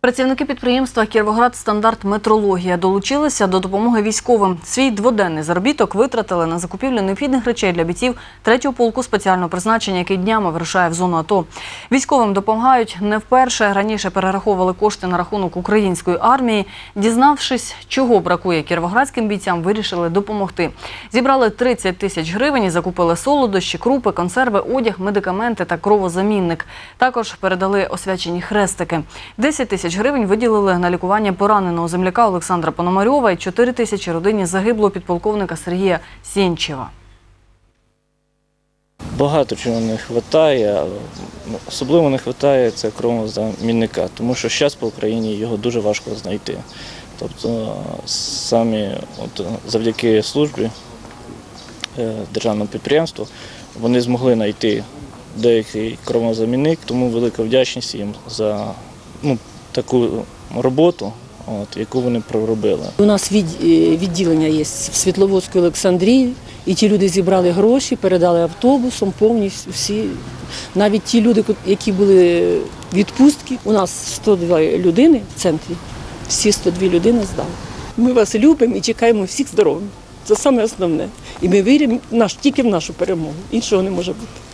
Працівники підприємства Кіровоград Стандарт Метрологія долучилися до допомоги військовим. Свій дводенний заробіток витратили на закупівлю необхідних речей для бійців третього полку спеціального призначення, який днями вирушає в зону АТО. Військовим допомагають не вперше. Раніше перераховували кошти на рахунок української армії. Дізнавшись, чого бракує кіровоградським бійцям, вирішили допомогти. Зібрали 30 тисяч гривень і закупили солодощі, крупи, консерви, одяг, медикаменти та кровозамінник. Також передали освячені хрестики. 10 тисяч гривень виділили на лікування пораненого земляка Олександра Пономарьова і 4 тисячі родині загиблого підполковника Сергія Сєнчева. Багато чого не вистачає, ну, особливо не вистачає це кровозамінника, тому що зараз по Україні його дуже важко знайти. Тобто самі от, завдяки службі е, державному підприємству вони змогли знайти деякий кровозамінник, тому велика вдячність їм за ну, таку роботу, от, яку вони проробили. У нас від, е, відділення є в Світловодській Олександрії, і ті люди зібрали гроші, передали автобусом повністю всі. Навіть ті люди, які були в відпустці, у нас 102 людини в центрі, всі 102 людини здали. Ми вас любимо і чекаємо всіх здоровими. Це саме основне. І ми віримо наш, тільки в нашу перемогу. Іншого не може бути.